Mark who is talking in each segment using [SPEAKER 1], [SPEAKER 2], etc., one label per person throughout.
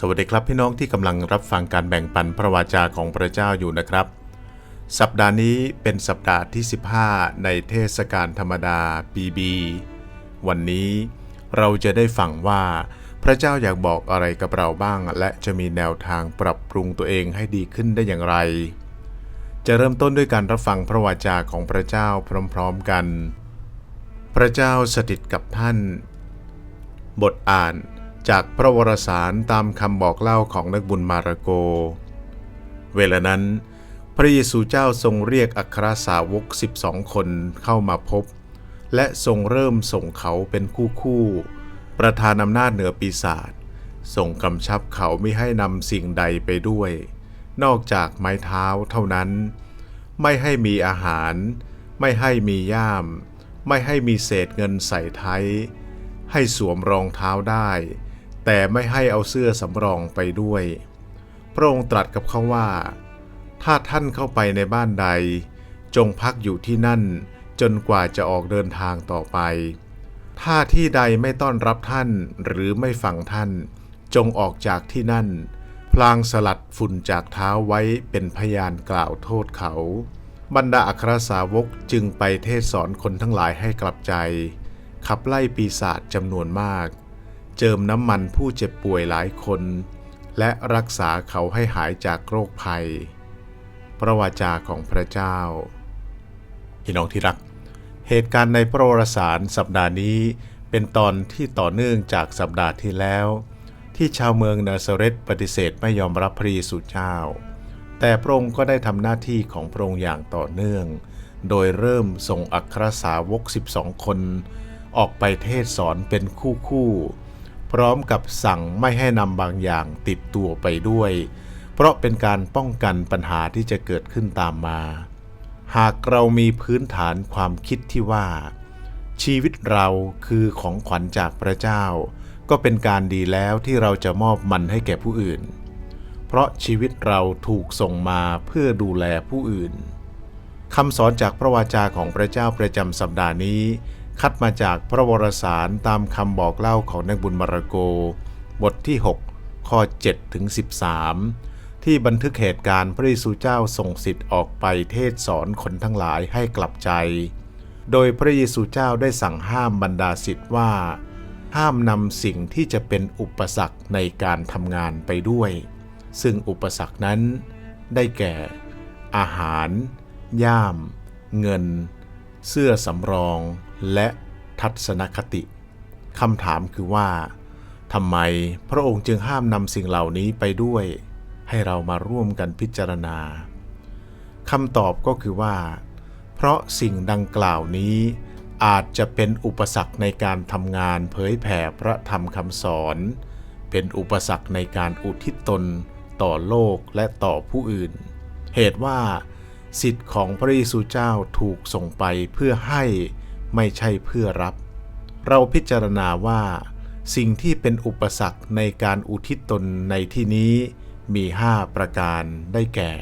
[SPEAKER 1] สวัสดีครับพี่น้องที่กำลังรับฟังการแบ่งปันพระวาจาของพระเจ้าอยู่นะครับ สัปดาห์นี้เป็นสัปดาห์ที่ 15 ในเทศกาลธรรมดาปีบีวันนี้เราจะได้ฟังว่า พระเจ้าอยากบอกอะไรกับเราบ้าง และจะมีแนวทางปรับปรุงตัวเองให้ดีขึ้นได้อย่างไร จะเริ่มต้นด้วยการรับฟังพระวาจาของพระเจ้าพร้อมๆกัน พระเจ้าสถิตกับท่าน บทอ่าน จากพระวรสารตามคำบอกเล่าของนักบุญมาระโก เวลานั้น พระเยซูเจ้าทรงเรียกอัครสาวก 12 คนเข้ามาพบ และทรงเริ่มส่งเขาเป็นคู่คู่ ประธานอำนาจเหนือปีศาจทรงกำชับเขาไม่ให้นำสิ่งใดไปด้วย นอกจากไม้เท้าเท่านั้น ไม่ให้มีอาหาร ไม่ให้มีย่าม ไม่ให้มีเศษเงินใส่ไทยให้สวมรองเท้าได้ แต่ไม่ให้เอาเสื้อสำรองไปด้วย พระองค์ตรัสกับเขาว่า ถ้าท่านเข้าไปในบ้านใด จงพักอยู่ที่นั่นจนกว่าจะออกเดินทางต่อไป ถ้าที่ใดไม่ต้อนรับท่านหรือไม่ฟังท่าน จงออกจากที่นั่น พลางสลัดฝุ่นจากเท้าไว้เป็นพยานกล่าวโทษเขา บรรดาอัครสาวกจึงไปเทศสอนคนทั้งหลายให้กลับใจ ขับไล่ปีศาจจำนวนมาก เจิมน้ำมันผู้เจ็บป่วยหลายคน และรักษาเขาให้หายจากโรคภัย พระวาจาของพระเจ้า พี่น้องที่รัก เหตุการณ์ในพระวรสารสัปดาห์นี้เป็นตอนที่ต่อเนื่องจากสัปดาห์ที่แล้ว ที่ชาวเมืองนาซาเรตปฏิเสธไม่ยอมรับพระเยซูเจ้า แต่พระองค์ก็ได้ทำหน้าที่ของพระองค์อย่างต่อเนื่อง โดยเริ่มส่งอัครสาวก 12 คน ออกไปเทศสอนเป็นคู่คู่ พร้อมกับสั่งไม่ให้นำบางอย่างติดตัวไปด้วย เพราะเป็นการป้องกันปัญหาที่จะเกิดขึ้นตามมา หากเรามีพื้นฐานความคิดที่ว่า ชีวิตเราคือของขวัญจากพระเจ้า ก็เป็นการดีแล้วที่เราจะมอบมันให้แก่ผู้อื่น เพราะชีวิตเราถูกส่งมาเพื่อดูแลผู้อื่นคำสอนจากพระวาจาของพระเจ้าประจำสัปดาห์นี้ คัดมาจากพระวรสารตามคำบอกเล่าของนักบุญมาระโก บทที่ 6 ข้อ7ถึง13 ที่บันทึกเหตุการณ์พระเยซูเจ้าส่งสิทธิ์ออกไปเทศสอนคนทั้งหลายให้กลับใจ โดยพระเยซูเจ้าได้สั่งห้ามบรรดาสิทธิ์ว่า ห้ามนำสิ่งที่จะเป็นอุปสรรคในการทำงานไปด้วย ซึ่งอุปสรรคนั้นได้แก่ อาหาร ย่าม เงิน เสื้อสำรองและทัศนคติคำถามคือว่าทำไมพระองค์จึงห้ามนำสิ่งเหล่านี้ไปด้วย ให้เรามาร่วมกันพิจารณาคำตอบก็คือว่า เพราะสิ่งดังกล่าวนี้อาจจะเป็นอุปสรรคในการทำงานเผยแผ่พระธรรมคำสอน เป็นอุปสรรคในการอุทิศตนต่อโลกและต่อผู้อื่น เหตุว่า สิทธิ์ของพระเยซูเจ้าถูกส่งไปเพื่อให้ไม่ใช่เพื่อรับ เราพิจารณาว่า สิ่งที่เป็นอุปสรรคในการอุทิศตนในที่นี้มีห้าประการได้แก่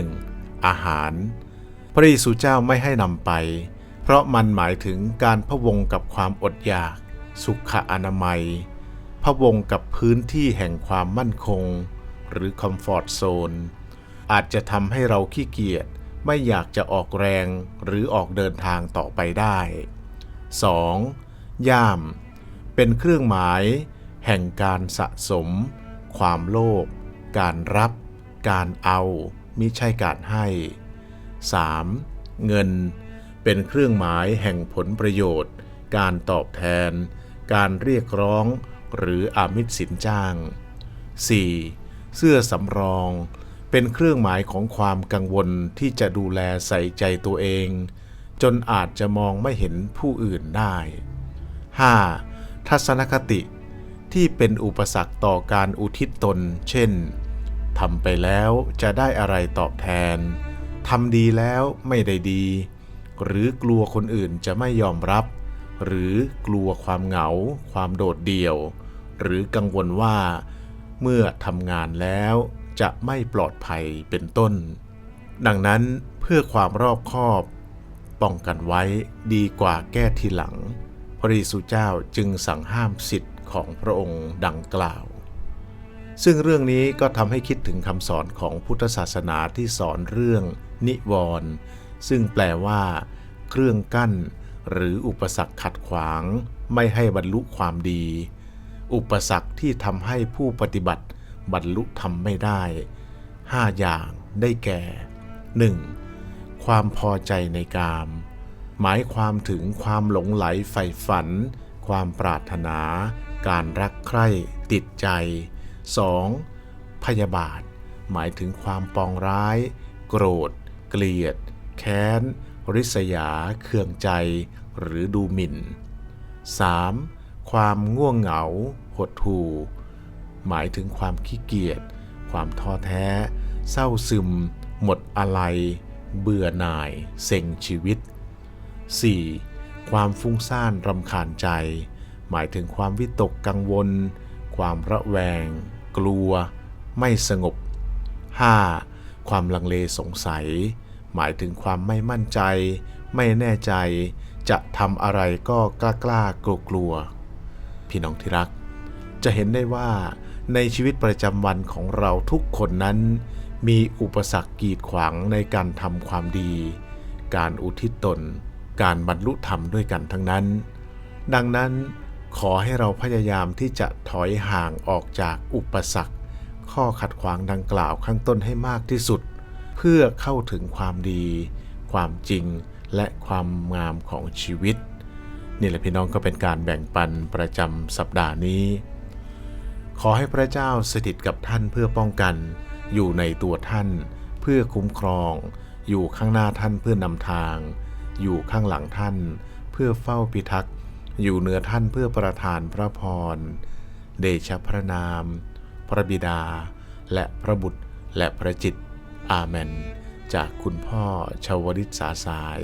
[SPEAKER 1] 1. อาหาร พระเยซูเจ้าไม่ให้นำไป เพราะมันหมายถึงการพะวงกับความอดอยาก สุขอนามัย พะวงกับพื้นที่แห่งความมั่นคง หรือคอมฟอร์ตโซน อาจจะทำให้เราขี้เกียจไม่อยากจะออกแรงหรือออกเดินทางต่อไปได้ 2. ย่าม เป็นเครื่องหมาย แห่งการสะสม ความโลภการรับ การเอามิใช่การให้ 3. เงิน เป็นเครื่องหมายแห่งผลประโยชน์ การตอบแทน การเรียกร้อง หรืออามิตสินจ้าง 4. เสื้อสำรอง เป็นเครื่องหมายของความกังวลที่จะดูแลใส่ใจตัวเอง จนอาจจะมองไม่เห็นผู้อื่นได้ 5. ทัศนคติที่เป็นอุปสรรคต่อการอุทิศตน เช่นทำไปแล้วจะได้อะไรตอบแทนทำดีแล้วไม่ได้ดี หรือกลัวคนอื่นจะไม่ยอมรับ หรือกลัวความเหงา ความโดดเดี่ยว หรือกังวลว่า เมื่อทำงานแล้ว จะไม่ปลอดภัยเป็นต้น ดังนั้นเพื่อความรอบคอบ ป้องกันไว้ดีกว่าแก้ทีหลัง พระเยซูเจ้าจึงสั่งห้ามสิทธิ์ของพระองค์ดังกล่าว ซึ่งเรื่องนี้ก็ทำให้คิดถึงคำสอนของพุทธศาสนาที่สอนเรื่อง นิวรณ์ซึ่งแปลว่า เครื่องกั้น หรืออุปสรรคขัดขวาง ไม่ให้บรรลุความดี อุปสรรคที่ทำให้ผู้ปฏิบัติ บรรลุธรรมไม่ได้ 5 อย่างได้แก่ 1. ความพอใจในกาม หมายความถึงความหลงไหลใฝ่ฝัน ความปรารถนา การรักใคร่ ติดใจ 2. พยาบาท หมายถึงความปองร้าย โกรธ เกลียด แค้น ริษยา เคืองใจ หรือดูหมิ่น 3. ความง่วงเหงา หดหู่ หมายถึงความขี้เกียจ ความท้อแท้ เศร้าซึม หมดอะไร เบื่อหน่าย เซ็งชีวิต 4. ความฟุ้งซ่านรำคาญใจ หมายถึงความวิตกกังวล ความระแวง กลัว ไม่สงบ 5. ความลังเลสงสัย หมายถึงความไม่มั่นใจ ไม่แน่ใจ จะทำอะไรก็กล้ากล้ากลัวกลัวพี่น้องที่รัก จะเห็นได้ว่า ในชีวิตประจำวันของเราทุกคนนั้น มีอุปสรรคกีดขวางในการทำความดี การอุทิศตน การบรรลุธรรมด้วยกันทั้งนั้น ดังนั้นขอให้เราพยายามที่จะถอยห่างออกจากอุปสรรค ข้อขัดขวางดังกล่าวข้างต้นให้มากที่สุด เพื่อเข้าถึงความดี ความจริงและความงามของชีวิต นี่แหละพี่น้องก็เป็นการแบ่งปันประจำสัปดาห์นี้ ขอให้พระเจ้าสถิตกับท่านเพื่อป้องกัน อยู่ในตัวท่าน เพื่อคุ้มครอง อยู่ข้างหน้าท่านเพื่อนำทาง อยู่ข้างหลังท่าน เพื่อเฝ้าพิทักษ์ อยู่เหนือท่านเพื่อประทานพระพร เดชพระนาม พระบิดา และพระบุตรและพระจิต อาเมน จากคุณพ่อชาวริตสาสาย